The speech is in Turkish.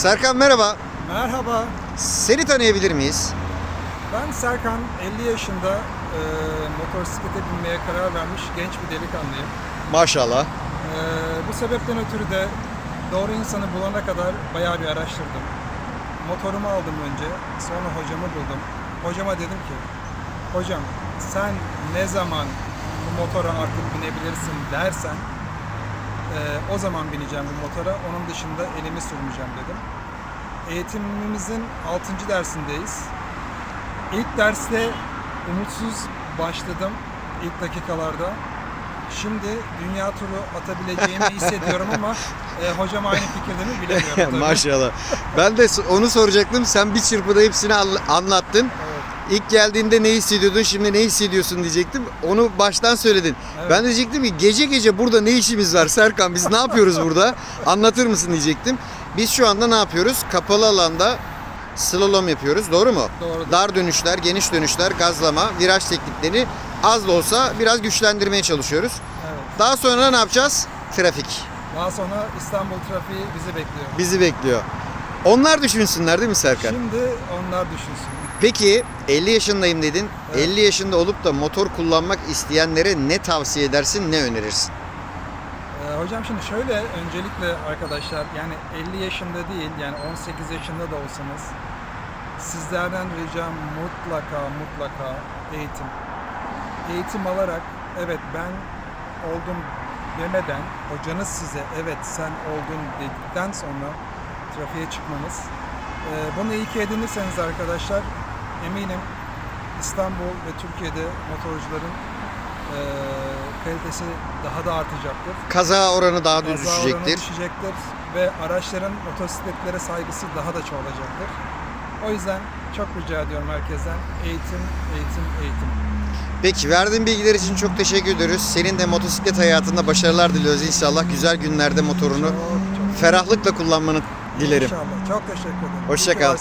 Serkan merhaba. Merhaba, Seni tanıyabilir miyiz? ben Serkan, 50 yaşında e, motosiklete binmeye karar vermiş genç bir delikanlıyım. Maşallah. E, bu sebepten ötürü de doğru insanı bulana kadar bayağı bir araştırdım. Motorumu aldım önce, sonra hocamı buldum. Hocama dedim ki, hocam sen ne zaman bu motora artık binebilirsin dersen o zaman bineceğim bu motora, onun dışında elimi sürmeyeceğim dedim. Eğitimimizin 6. dersindeyiz. İlk derste umutsuz başladım ilk dakikalarda. Şimdi dünya turu atabileceğimi hissediyorum ama e, hocam aynı fikirde mi bilemiyorum. tabii. Maşallah. Ben de onu soracaktım. Sen bir çırpıda hepsini anla- anlattın. Evet. İlk geldiğinde ne hissediyordun, şimdi ne hissediyorsun diyecektim. Onu baştan söyledin. Evet. Ben diyecektim ki gece gece burada ne işimiz var Serkan biz ne yapıyoruz burada? Anlatır mısın diyecektim. Biz şu anda ne yapıyoruz? Kapalı alanda slalom yapıyoruz. Doğru mu? Doğrudur. Dar dönüşler, geniş dönüşler, gazlama, viraj tekniklerini az da olsa biraz güçlendirmeye çalışıyoruz. Evet. Daha sonra ne yapacağız? Trafik Daha sonra İstanbul trafiği bizi bekliyor. bizi bekliyor. Onlar düşünsünler değil mi Serkan? Şimdi onlar düşünsün. Peki 50 yaşındayım dedin. Evet. 50 yaşında olup da motor kullanmak isteyenlere ne tavsiye edersin, ne önerirsin? Ee, hocam şimdi şöyle öncelikle arkadaşlar yani 50 yaşında değil yani 18 yaşında da olsanız sizlerden ricam mutlaka mutlaka eğitim. Eğitim alarak evet ben oldum demeden hocanız size evet sen oldun dedikten sonra trafiğe çıkmanız. Ee, bunu iyi ki edinirseniz arkadaşlar eminim İstanbul ve Türkiye'de motorcuların eee, kalitesi daha da artacaktır. Kaza oranı daha da Kaza oranı düşecektir. düşecektir ve araçların motosikletlere saygısı daha da çoğalacaktır. O yüzden çok rica ediyorum herkesten eğitim, eğitim, eğitim. Peki verdiğin bilgiler için çok teşekkür ediyoruz. Senin de motosiklet hayatında başarılar diliyoruz inşallah. Güzel günlerde motorunu Çok, çok ferahlıkla kullanmanı dilerim. İnşallah. Çok teşekkür ederim. Hoşça kal.